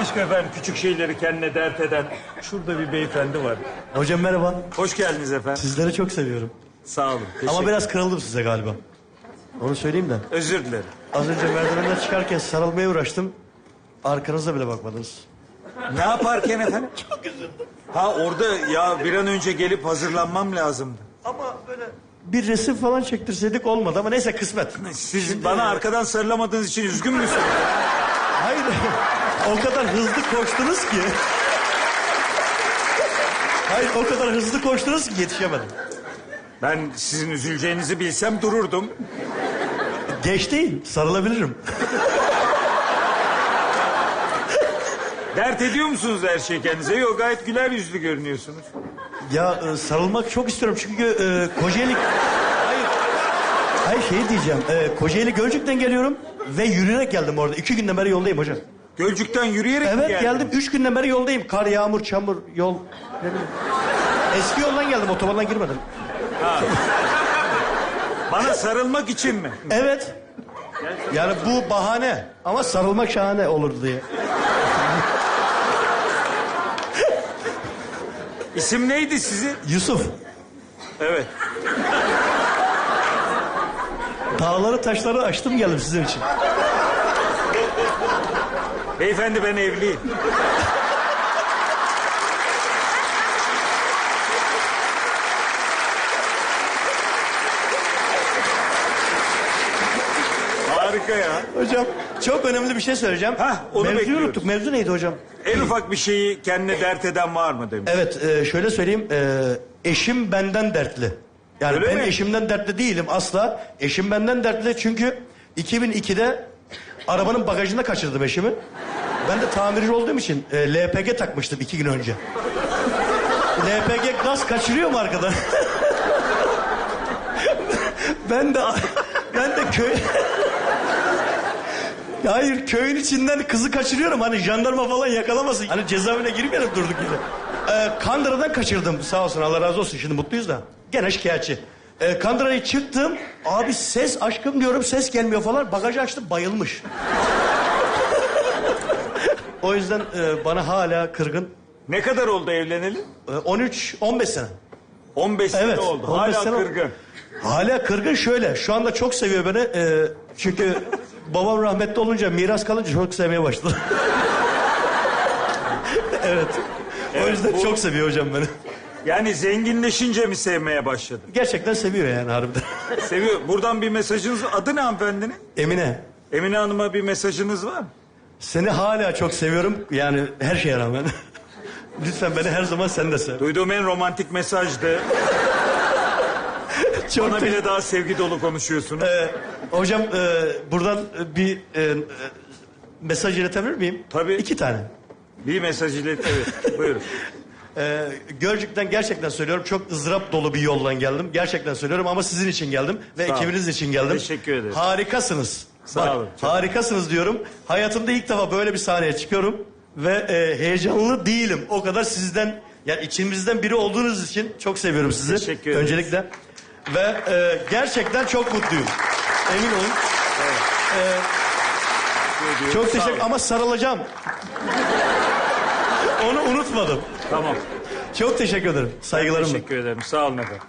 aşkına efendim küçük şeyleri kendine dert eden şurada bir beyefendi var. Hocam merhaba. Hoş geldiniz efendim. Sizleri çok seviyorum. Sağ olun. Ama biraz kırıldım size galiba. Onu söyleyeyim de. Özür dilerim. Az önce merdivenden çıkarken sarılmaya uğraştım. Arkanıza bile bakmadınız. Ne yaparken efendim? Çok üzüldüm. Ha orada ya bir an önce gelip hazırlanmam lazımdı. Ama böyle bir resim falan çektirseydik olmadı ama neyse kısmet. Siz bana arkadan sarılamadığınız için üzgün müsünüz? Hayır. O kadar hızlı koştunuz ki. Hayır o kadar hızlı koştunuz ki yetişemedim. Ben sizin üzüleceğinizi bilsem dururdum. Geç değil sarılabilirim. Dert ediyor musunuz her şey kendinize? Yok gayet güler yüzlü görünüyorsunuz. Ya e, sarılmak çok istiyorum çünkü e, Kocaeli... Hayır. Hayır şey diyeceğim. E, Kocaeli Gölcük'ten geliyorum ve yürüyerek geldim orada. İki günden beri yoldayım hocam. Gölcük'ten yürüyerek mi Evet geldim. Üç günden beri yoldayım. Kar, yağmur, çamur, yol. Ne bileyim. Eski yoldan geldim. Otobandan girmedim. Bana sarılmak için mi? Evet. Yani bu bahane. Ama sarılmak şahane olur diye. İsim neydi sizin? Yusuf. Evet. Dağları taşları açtım geldim sizin için. Beyefendi ben evliyim. Harika ya. Hocam çok önemli bir şey söyleyeceğim. Hah, onu Mevzuyu bekliyoruz. unuttuk. Mevzu neydi hocam? En ufak bir şeyi kendine dert eden var mı demiş. Evet e, şöyle söyleyeyim. e, eşim benden dertli. Yani Öyle ben mi? eşimden dertli değilim asla. Eşim benden dertli çünkü 2002'de arabanın bagajında kaçırdım eşimi. Ben de tamirci olduğum için e, LPG takmıştım iki gün önce. LPG gaz kaçırıyor mu arkadan? ben de ben de köy Hayır köyün içinden kızı kaçırıyorum hani jandarma falan yakalamasın. Hani cezaevine girmeyelim durduk yere. Ee, Kandıra'dan kaçırdım sağ olsun Allah razı olsun şimdi mutluyuz da. Gene şikayetçi. Ee, Kandıra'ya çıktım abi ses aşkım diyorum ses gelmiyor falan bagajı açtım bayılmış. o yüzden e, bana hala kırgın. Ne kadar oldu evleneli? Ee, 13 15 sene. 15 Evet. sene oldu. 15 Hala sene oldu. kırgın. Hala kırgın şöyle. Şu anda çok seviyor beni. Ee, çünkü babam rahmetli olunca miras kalınca çok sevmeye başladı. evet. o Evet, yüzden bu- çok seviyor hocam beni. Yani zenginleşince mi sevmeye başladı? Gerçekten seviyor yani harbiden. Seviyor. Buradan bir mesajınız... Adı ne hanımefendinin? Emine. Emine Hanım'a bir mesajınız var mı? Seni hala çok seviyorum. Yani her şeye rağmen. Lütfen beni her zaman sen de sev. Duyduğum en romantik mesajdı. Çok Bana te- bile daha sevgi dolu konuşuyorsunuz. Ee, hocam e, buradan e, bir e, e, mesaj iletebilir miyim? Tabii. İki tane. Bir mesaj ilet. Evet. Buyurun. Ee, Gölcük'ten gerçekten söylüyorum çok ızdırap dolu bir yoldan geldim. Gerçekten söylüyorum ama sizin için geldim ve Sağ olun. ekibiniz için geldim. Teşekkür ederim. Harikasınız. Sağ Bak, olun, çok- Harikasınız diyorum. Hayatımda ilk defa böyle bir sahneye çıkıyorum ve e, heyecanlı değilim. O kadar sizden yani içimizden biri olduğunuz için çok seviyorum sizi. Teşekkür ederiz. Öncelikle ve e, gerçekten çok mutluyum. Emin olun. Çok Sağ teşekkür olun. ama sarılacağım. Onu unutmadım. Tamam. Çok teşekkür ederim. Saygılarımla. Teşekkür ederim. Sağ olun efendim.